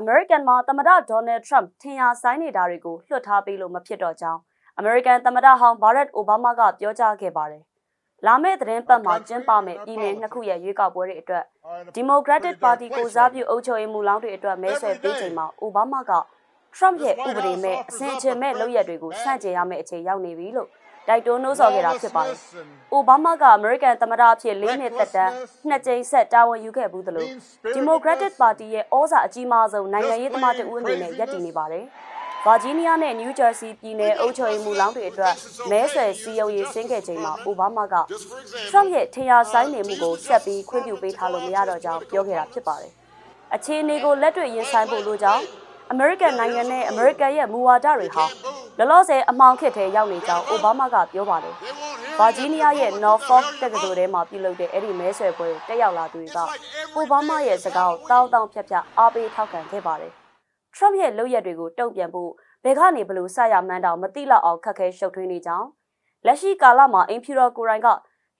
အမေရိကန်မှာသမ္မတဒေါ်နယ်ထရမ့်ထင်ရှားဆိုင်နေတာတွေကိုလွှတ်ထားပေးလို့မဖြစ်တော့ကြောင်းအမေရိကန်သမ္မတဟောင်းဘာရက်အိုဘားမားကပြောကြားခဲ့ပါတယ်။လာမယ့်သတင်းပတ်မှာကျင်းပမယ့်ပြည်내နှစ်ခုရဲ့ရွေးကောက်ပွဲတွေအတွက် Democratic Party ကိုစားပြုအုပ်ချုပ်ရေးမှူးလောင်းတွေအတွက်မဲဆွယ်ပေးချိန်မှာအိုဘားမားက Trump ရဲ့ဥပဒေမဲ့အစဉ်အချင်မဲ့လုပ်ရက်တွေကိုဆန့်ကျင်ရမယ့်အချိန်ရောက်နေပြီလို့ တိုက်တွန်းနှိုးဆော်ခဲ့တာဖြစ်ပါတယ်။အိုဘားမားကအမေရိကန်သမ္မတအဖြစ်၄နှစ်သက်တမ်းနှစ်ကြိမ်ဆက်တာဝန်ယူခဲ့ဘူးသလို Democratic Party ရဲ့ဩဇာအကြီးမားဆုံးနိုင်ငံရေးသမားတဦးအနေနဲ့ရပ်တည်နေပါတယ်။ဗာဂျီးနီးယားနဲ့နယူးဂျာစီပြည်နယ်အုပ်ချုပ်ရေးမှူးလောင်းတွေအတွက်မဲဆွယ်စည်းရုံးရေးဆင်းခဲ့ချိန်မှာအိုဘားမားက Trump ရဲ့ထင်ရှားဆိုင်နေမှုကိုဆက်ပြီးခွင့်ပြုပေးထားလို့မရတော့ကြောင်းပြောခဲ့တာဖြစ်ပါတယ်။အခြေအနေကိုလက်တွေ့ရင်ဆိုင်ဖို့လိုကြောင်းအမေရိကန်နိုင်ငံနဲ့အမေရိကန်ရဲ့မူဝါဒတွေဟာ လောလောဆယ်အမောင်ခစ်ထဲရောက်နေကြောင်းအိုဘားမားကပြောပါတယ်။ဗာဂျီးနီးယားရဲ့ Norfolk တက္ကသိုလ်ထဲမှာပြုလုပ်တဲ့အဲ့ဒီမဲဆွယ်ပွဲတက်ရောက်လာသူတွေကအိုဘားမားရဲ့စကားကိုတောင်းတောင်းဖြတ်ဖြတ်အားပေးထောက်ခံခဲ့ပါတယ်။ Trump ရဲ့လုပ်ရက်တွေကိုတုံ့ပြန်ဖို့ဘယ်ကနေဘလို့စရမှန်းတောင်မသိလောက်အောင်ခက်ခဲရှုပ်ထွေးနေကြောင်းလက်ရှိကာလမှာအင်ဖြူတော်ကိုရိုင်းက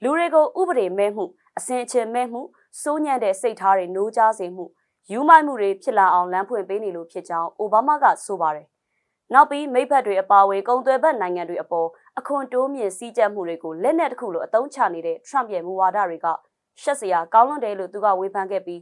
လူတွေကိုဥပဒေမဲ့မှုအစင်အချင်မဲ့မှုစိုးညံ့တဲ့စိတ်ထားတွေနိုးကြားစေမှုယူမိုက်မှုတွေဖြစ်လာအောင်လမ်းဖွင့်ပေးနေလို့ဖြစ်ကြောင်းအိုဘားမားကဆိုပါတယ်။ နောက်ပြီးမိဖက်တွေအပါအဝင်ကုန်သွယ်ဘက်နိုင်ငံတွေအပေါ်အခွန်တိုးမြင့်စည်းကြပ်မှုတွေကိုလက်နက်တစ်ခုလိုအသုံးချနေတဲ့ Trump ရဲ့မူဝါဒတွေကရှက်စရာကောင်းလွန်းတယ်လို့သူကဝေဖန်ခဲ့ပြီး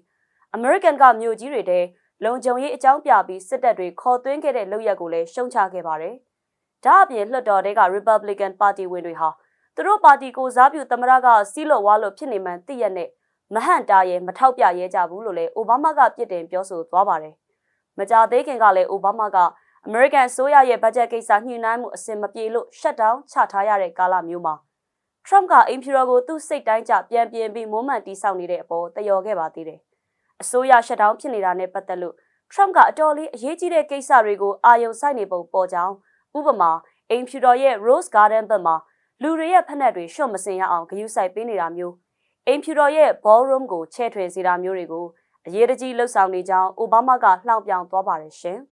American ကမြို့ကြီးတွေထဲလုံခြုံရေးအကြောင်းပြပြီးစစ်တပ်တွေခေါ်သွင်းခဲ့တဲ့လုပ်ရက်ကိုလည်းရှုံချခဲ့ပါတယ်။ဒါအပြင်လွှတ်တော်တွေက Republican Party ဝင်တွေဟာသူတို့ပါတီကိုစားပြုသမ္မတကစီးလို့ဝါလို့ဖြစ်နေမှန်းသိရတဲ့မဟန်တာရဲ့မထောက်ပြရဲကြဘူးလို့လည်းအိုဘားမားကပြစ်တင်ပြောဆိုသွားပါတယ်။မကြသေးခင်ကလည်းအိုဘားမားက အမေရိကန်အစိုးရရဲ့ဘတ်ဂျက်ကိစ္စညှိနှိုင်းမှုအဆင်မပြေလို့ရှက်ဒေါင်းချထားရတဲ့ကာလမျိုးမှာ Trump ကအိမ်ဖြူတော်ကိုသူ့စိတ်တိုင်းကျပြန်ပြင်ပြီးမွမ်းမံတီးဆောက်နေတဲ့အပေါ်တယောခဲ့ပါသေးတယ်။အစိုးရရှက်ဒေါင်းဖြစ်နေတာနဲ့ပတ်သက်လို့ Trump ကအတော်လေးအရေးကြီးတဲ့ကိစ္စတွေကိုအာရုံစိုက်နေပုံပေါ်ကြောင်းဥပမာအိမ်ဖြူတော်ရဲ့ Rose Garden ဘက်မှာလူတွေရဲ့ဖက်နှက်တွေရှော့မစင်ရအောင်ဂရုစိုက်ပေးနေတာမျိုးအိမ်ဖြူတော်ရဲ့ ballroom ကိုချဲ့ထွင်စေတာမျိုးတွေကိုအရေးတကြီးလှုပ်ဆောင်နေကြောင်းအိုဘားမားကလှောင်ပြောင်သွားပါတယ်ရှင်။